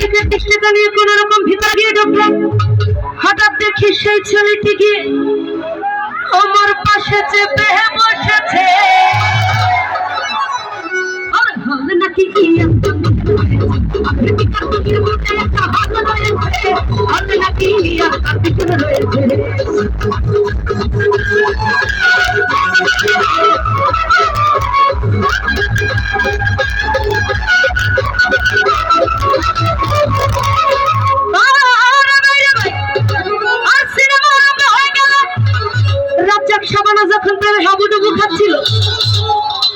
Ticket টিকিটটা নিয়ে কোন রকম ভিতর গিয়ে ঢুকলাম হঠাৎ দেখি সেই ছেলেটি গিয়ে আমার পাশে চেপে বসেছে। নাকি যখন তার হাবুডুবু খাচ্ছিল,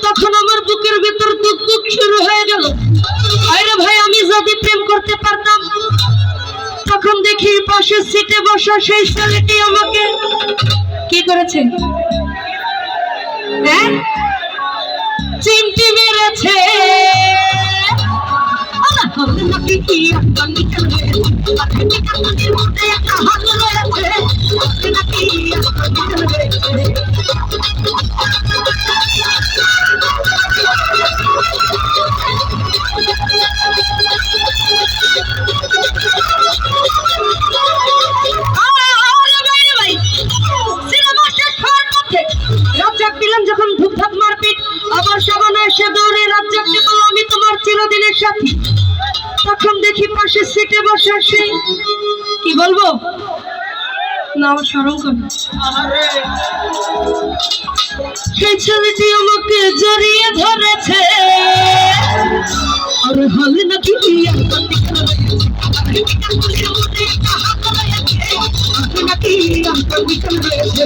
তখন আমার বুকের ভিতর দুঃখ দুঃখ শুরু হয়ে গেল। আরে ভাই, আমি যদি প্রেম করতে পারতাম, তখন দেখি পাশে সিটে বসা সেই ছেলেটি আমাকে কি করেছে? হ্যাঁ? চিমটি মেরেছে। কি আরে নিকালের মধ্যে একটা হাত নাকি সাথী তখন দেখি পাশে সিটে বসে সেই কি বলব? না আমার স্মরণ করে সেই ছেলেটি আমাকে জড়িয়ে ধরেছে। আরে হলে নাকি নাকি রয়েছে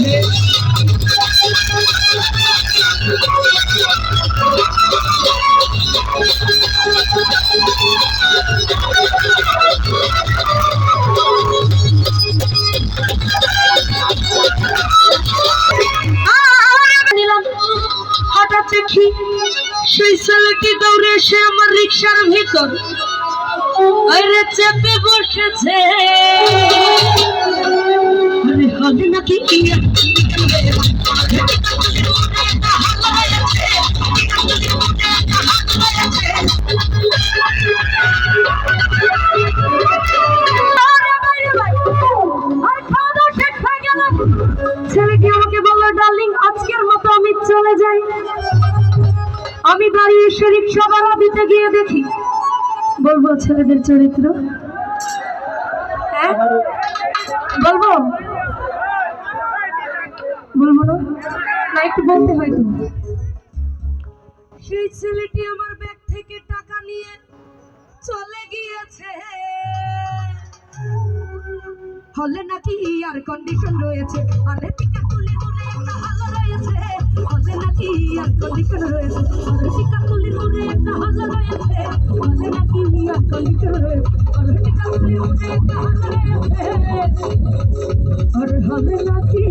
দেখি, সেই ছেলেটি দৌড়ে এসে আমার রিক্সার ভিতর। আরে চেপে বসেছে। আরে ছেলেটি আমাকে বলল ডার্লিং আজকের মতো আমি চলে যাই। আমি বাড়ি এসে রিক্সা ভাড়া দিতে গিয়ে দেখি। বলব, ছেলেদের চরিত্র? হ্যাঁ? বলব? বলব না? একটু বলতে হয় তো সেই ছেলেটি আমার ব্যাগ থেকে টাকা নিয়ে চলে গিয়েছে। হলে নাকি আর কন্ডিশন রয়েছে। আরে টিকা তুলি মনে একটা হাল রয়েছে। হলে নাকি আর কন্ডিশন রয়েছে নাকি আর হলে নাকি